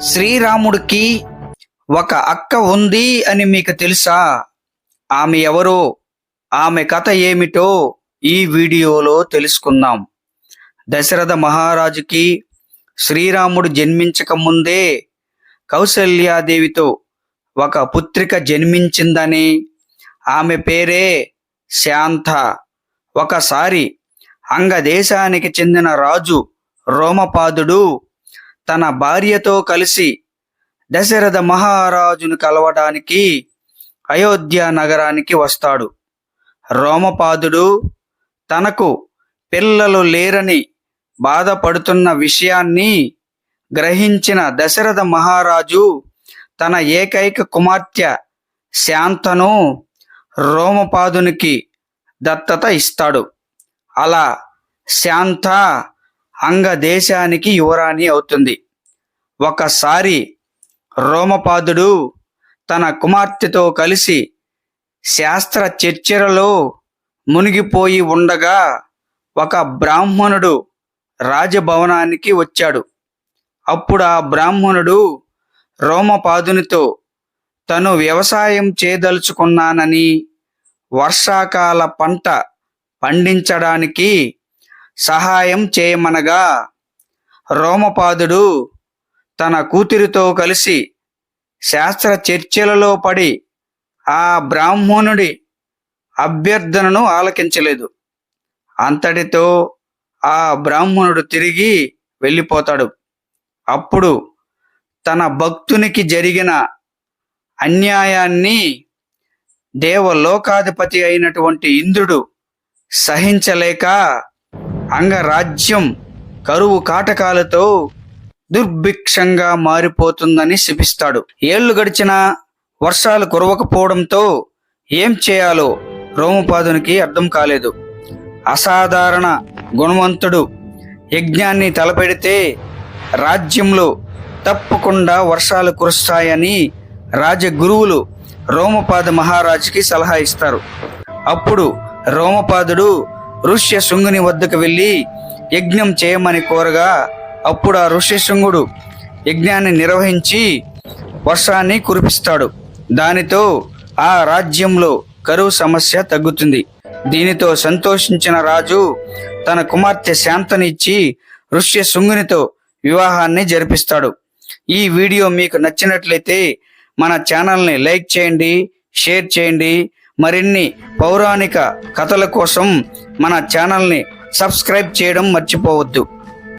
శ్రీరాముడికి ఒక అక్క ఉంది అని మీకు తెలుసా? ఆమె ఎవరో? ఆమె కథ ఏమిటో ఈ వీడియోలో తెలుసుకుందాం. దశరథ మహారాజుకి శ్రీరాముడు జన్మించక ముందే కౌసల్యాదేవితో ఒక పుత్రిక జన్మించిందని ఆమె పేరే శాంత. ఒకసారి అంగదేశానికి చెందిన రాజు రోమపాదుడు తన భార్యతో కలిసి దశరథ మహారాజును కలవడానికి అయోధ్య నగరానికి వస్తాడు. రోమపాదుడు తనకు పిల్లలు లేరని బాధపడుతున్న విషయాన్ని గ్రహించిన దశరథ మహారాజు తన ఏకైక కుమార్తె శాంతను రోమపాదునికి దత్తత ఇస్తాడు. అలా శాంత అంగదేశానికి యువరాణి అవుతుంది. ఒకసారి రోమపాదుడు తన కుమార్తెతో కలిసి శాస్త్ర చర్చలలో మునిగిపోయి ఉండగా ఒక బ్రాహ్మణుడు రాజభవనానికి వచ్చాడు. అప్పుడు ఆ బ్రాహ్మణుడు రోమపాదునితో తను వ్యవసాయం చేయదలుచుకున్నానని వర్షాకాల పంట పండించడానికి సహాయం చేయమనగా రోమపాదుడు తన కూతురితో కలిసి శాస్త్ర చర్చలలో పడి ఆ బ్రాహ్మణుడి అభ్యర్థనను ఆలకించలేదు. అంతటితో ఆ బ్రాహ్మణుడు తిరిగి వెళ్ళిపోతాడు. అప్పుడు తన భక్తునికి జరిగిన అన్యాయాన్ని దేవలోకాధిపతి అయినటువంటి ఇంద్రుడు సహించలేక అంగరాజ్యం కరువు కాటకాలతో దుర్భిక్షంగా మారిపోతుందని శపిస్తాడు. ఏళ్ళు గడిచినా వర్షాలు కురవకపోవడంతో ఏం చేయాలో రోమపాదునికి అర్థం కాలేదు. అసాధారణ గుణవంతుడు యజ్ఞాన్ని తలపెడితే రాజ్యంలో తప్పకుండా వర్షాలు కురుస్తాయని రాజగురువులు రోమపాద మహారాజుకి సలహా ఇస్తారు. అప్పుడు రోమపాదుడు ఋష్య శృంగుని వద్దకు వెళ్ళి యజ్ఞం చేయమని కోరగా అప్పుడు ఆ ఋషిశృంగుడు యజ్ఞాన్ని నిర్వహించి వర్షాన్ని కురిపిస్తాడు. దానితో ఆ రాజ్యంలో కరువు సమస్య తగ్గుతుంది. దీనితో సంతోషించిన రాజు తన కుమార్తె శాంతనిచ్చి ఋష్య శృంగునితో వివాహాన్ని జరిపిస్తాడు. ఈ వీడియో మీకు నచ్చినట్లయితే మన ఛానల్ని లైక్ చేయండి షేర్ చేయండి. మరిన్ని పౌరాణిక కథల కోసం మన ఛానల్ని సబ్స్క్రైబ్ చేయడం మర్చిపోవద్దు.